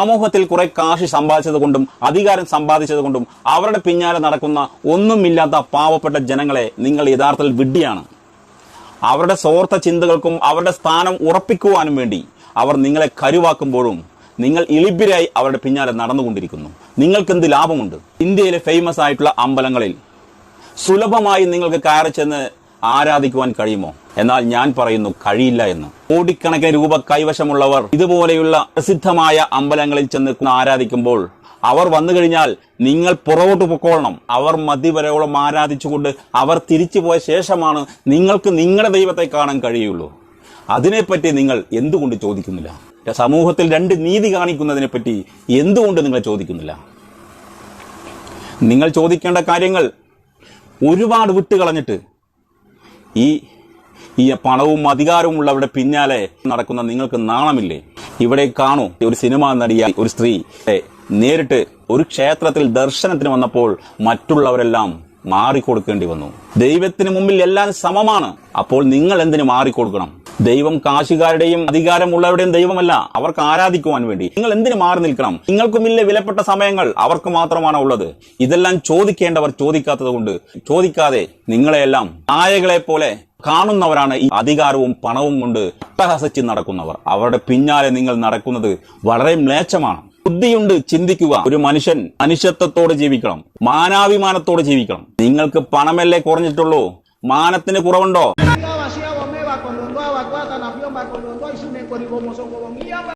സമൂഹത്തിൽ കുറെ കാശ് സമ്പാദിച്ചത് കൊണ്ടും അധികാരം സമ്പാദിച്ചത് കൊണ്ടും അവരുടെ പിന്നാലെ നടക്കുന്ന ഒന്നുമില്ലാത്ത പാവപ്പെട്ട ജനങ്ങളെ നിങ്ങൾ യഥാർത്ഥത്തിൽ വിഡ്ഢിയാണ്. അവരുടെ സ്വാർത്ഥ ചിന്തകൾക്കും അവരുടെ സ്ഥാനം ഉറപ്പിക്കുവാനും വേണ്ടി അവർ നിങ്ങളെ കരുവാക്കുമ്പോഴും നിങ്ങൾ ഇളിബിരായി അവരുടെ പിന്നാലെ നടന്നുകൊണ്ടിരിക്കുന്നു. നിങ്ങൾക്ക് എന്ത് ലാഭമുണ്ട്? ഇന്ത്യയിലെ ഫേമസ് ആയിട്ടുള്ള അമ്പലങ്ങളിൽ സുലഭമായി നിങ്ങൾക്ക് കയറി ചെന്ന് ആരാധിക്കുവാൻ കഴിയുമോ? എന്നാൽ ഞാൻ പറയുന്നു കഴിയില്ല എന്ന്. കോടിക്കണക്കിന് രൂപ കൈവശമുള്ളവർ ഇതുപോലെയുള്ള പ്രസിദ്ധമായ അമ്പലങ്ങളിൽ ചെന്ന് ആരാധിക്കുമ്പോൾ അവർ വന്നു കഴിഞ്ഞാൽ നിങ്ങൾ പുറകോട്ട് പൊക്കോളണം. അവർ മതിവരോളം ആരാധിച്ചുകൊണ്ട് അവർ തിരിച്ചു പോയ ശേഷമാണ് നിങ്ങൾക്ക് നിങ്ങളുടെ ദൈവത്തെ കാണാൻ കഴിയുള്ളൂ. അതിനെപ്പറ്റി നിങ്ങൾ എന്തുകൊണ്ട് ചോദിക്കുന്നില്ല? സമൂഹത്തിൽ രണ്ട് നീതി കാണിക്കുന്നതിനെ പറ്റി എന്തുകൊണ്ട് നിങ്ങൾ ചോദിക്കുന്നില്ല? നിങ്ങൾ ചോദിക്കേണ്ട കാര്യങ്ങൾ ഒരുപാട് വിട്ടുകളഞ്ഞിട്ട് ഈ ഈ പണവും അധികാരവും ഉള്ളവരുടെ പിന്നാലെ നടക്കുന്ന നിങ്ങൾക്ക് നാണമില്ലേ? ഇവിടെ കാണൂ ഒരു സിനിമ നടിയായി ഒരു സ്ത്രീ നേരിട്ട് ഒരു ക്ഷേത്രത്തിൽ ദർശനത്തിന് വന്നപ്പോൾ മറ്റുള്ളവരെല്ലാം മാറിക്കൊടുക്കേണ്ടി വന്നു. ദൈവത്തിന് മുമ്പിൽ എല്ലാം സമമാണ്. അപ്പോൾ നിങ്ങൾ എന്തിനു മാറിക്കൊടുക്കണം? ദൈവം കാശുകാരുടെയും അധികാരമുള്ളവരുടെയും ദൈവമല്ല. അവർക്ക് ആരാധിക്കുവാൻ വേണ്ടി. നിങ്ങൾ എന്തിനു മാറി നിൽക്കണം? നിങ്ങൾക്കുമില്ല വിലപ്പെട്ട സമയങ്ങൾ. അവർക്ക് മാത്രമാണ് ഉള്ളത്. ഇതെല്ലാം ചോദിക്കേണ്ടവർ ചോദിക്കാത്തത് കൊണ്ട്. ചോദിക്കാതെ നിങ്ങളെയെല്ലാം നായകളെ പോലെ കാണുന്നവരാണ് ഈ അധികാരവും പണവും കൊണ്ട് അട്ടഹസിച്ച് നടക്കുന്നവർ. അവരുടെ പിന്നാലെ നിങ്ങൾ നടക്കുന്നത് വളരെ മ്ലേച്ഛമാണ്. ബുദ്ധിയുണ്ട് ചിന്തിക്കുക. ഒരു മനുഷ്യൻ മനുഷ്യത്വത്തോടെ ജീവിക്കണം. മാനാഭിമാനത്തോടെ ജീവിക്കണം. നിങ്ങൾക്ക് പണമല്ലേ കുറഞ്ഞിട്ടുള്ളൂ? മാനത്തിന് കുറവുണ്ടോ? wao wakiwaza na vyomba kolondwa isune kolikoma sokolo miyamba